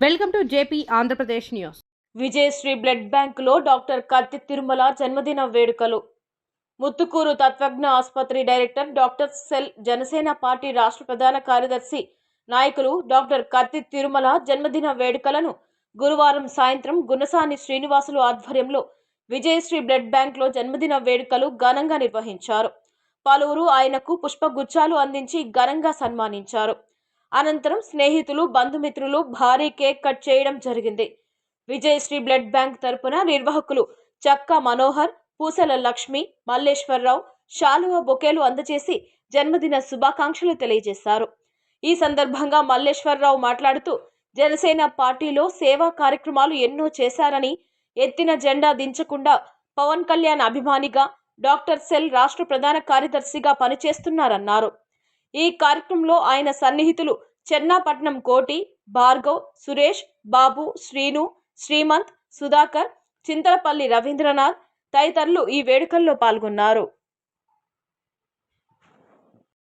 Welcome to JP Andhra Pradesh news. Vijayasri blood బ్యాంకులో doctor Katti Tirumala జన్మదిన వేడుకలు. ముత్తుకూరు తత్వజ్ఞ ఆసుపత్రి డైరెక్టర్ డాక్టర్ సెల్ జనసేన పార్టీ రాష్ట్ర ప్రధాన కార్యదర్శి నాయకులు డాక్టర్ కత్తి తిరుమల జన్మదిన వేడుకలను గురువారం సాయంత్రం గుణసాని శ్రీనివాసులు ఆధ్వర్యంలో విజయశ్రీ బ్లడ్ బ్యాంక్లో జన్మదిన వేడుకలు ఘనంగా నిర్వహించారు. పలువురు ఆయనకు పుష్పగుచ్చాలు అందించి ఘనంగా సన్మానించారు. అనంతరం స్నేహితులు బంధుమిత్రులు భారీ కేక్ కట్ చేయడం జరిగింది. విజయశ్రీ బ్లడ్ బ్యాంక్ తరపున నిర్వాహకులు చక్క మనోహర్ పూసల లక్ష్మి మల్లేశ్వరరావు శాలువ బొకేలు అందజేసి జన్మదిన శుభాకాంక్షలు తెలియజేశారు. ఈ సందర్భంగా మల్లేశ్వరరావు మాట్లాడుతూ జనసేన పార్టీలో సేవా కార్యక్రమాలు ఎన్నో చేశారని ఎత్తిన జెండా దించకుండా పవన్ కళ్యాణ్ అభిమానిగా డాక్టర్ సెల్ రాష్ట్ర ప్రధాన కార్యదర్శిగా పనిచేస్తున్నారన్నారు. ఈ కార్యక్రమంలో ఆయన సన్నిహితులు చెన్నాపట్నం కోటి భార్గవ్ సురేష్ బాబు శ్రీను శ్రీమంత్ సుధాకర్ చింతలపల్లి రవీంద్రనాథ్ తదితరులు ఈ వేడుకల్లో పాల్గొన్నారు.